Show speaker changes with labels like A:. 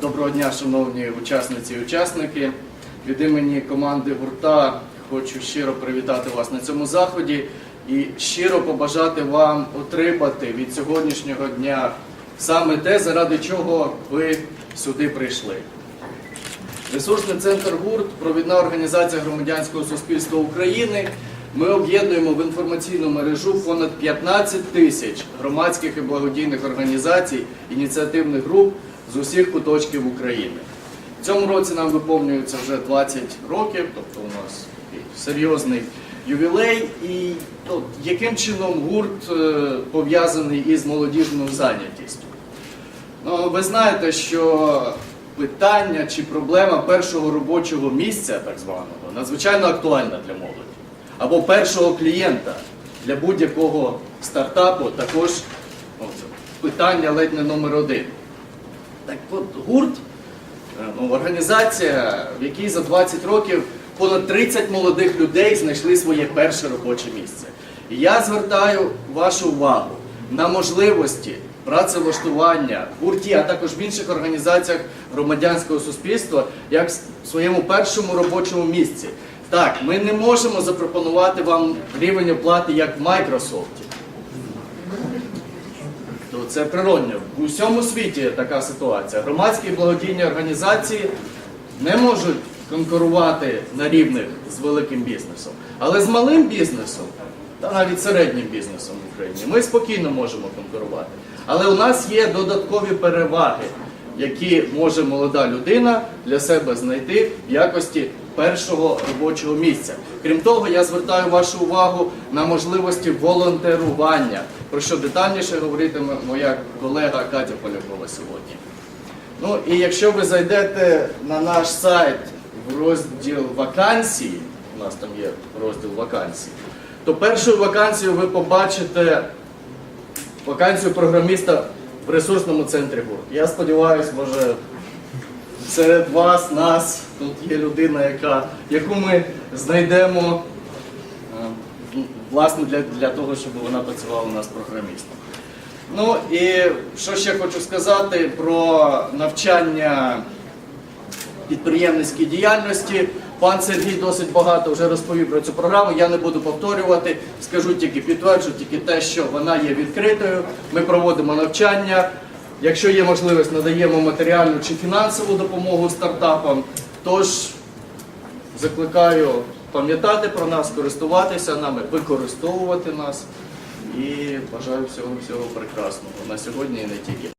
A: Доброго дня, шановні учасниці і учасники. Від імені команди гурта хочу щиро привітати вас на цьому заході і щиро побажати вам отримати від сьогоднішнього дня саме те, заради чого ви сюди прийшли. Ресурсний центр ГУРТ, провідна організація громадянського суспільства України. Ми об'єднуємо в інформаційну мережу понад 15 тисяч громадських і благодійних організацій, ініціативних груп з усіх куточків України. В цьому році нам виповнюється вже 20 років, тобто у нас серйозний ювілей. І ну, яким чином гурт е, пов'язаний із молодіжною зайнятістю? Ну, ви знаєте, що питання чи проблема першого робочого місця, так званого, надзвичайно актуальна для молоді. Або першого клієнта для будь-якого стартапу також ну, питання ледь не номер один. Так от гурт, е, ну, організація, в якій за 20 років понад 30 молодих людей знайшли своє перше робоче місце. І я звертаю вашу увагу на можливості працевлаштування в гурті, а також в інших організаціях громадянського суспільства, як в своєму першому робочому місці. Так, ми не можемо запропонувати вам рівень оплати як в Microsoft. Це природньо. У всьому світі така ситуація. Громадські благодійні організації не можуть конкурувати на рівних з великим бізнесом. Але з малим бізнесом, та навіть середнім бізнесом в Україні, ми спокійно можемо конкурувати. Але у нас є додаткові переваги, які може молода людина для себе знайти в якості першого робочого місця. Крім того, я звертаю вашу увагу на можливості волонтерування, про що детальніше говоритиме моя колега Катя Полякова сьогодні. Ну і якщо ви зайдете на наш сайт в розділ вакансії, у нас там є розділ вакансій, то першою вакансією ви побачите вакансію програміста в ресурсному центрі ГУР. Я сподіваюся, може серед вас, нас, тут є людина, яка, яку ми знайдемо е, власне для, для того, щоб вона працювала у нас програмістом. Ну і що ще хочу сказати про навчання підприємницькій діяльності. Пан Сергій досить багато вже розповів про цю програму. Я не буду повторювати. Скажу тільки підтверджу, тільки те, що вона є відкритою. Ми проводимо навчання. Якщо є можливість, надаємо матеріальну чи фінансову допомогу стартапам. Тож закликаю пам'ятати про нас, користуватися нами, використовувати нас. І бажаю всього всього прекрасного на сьогодні і не тільки.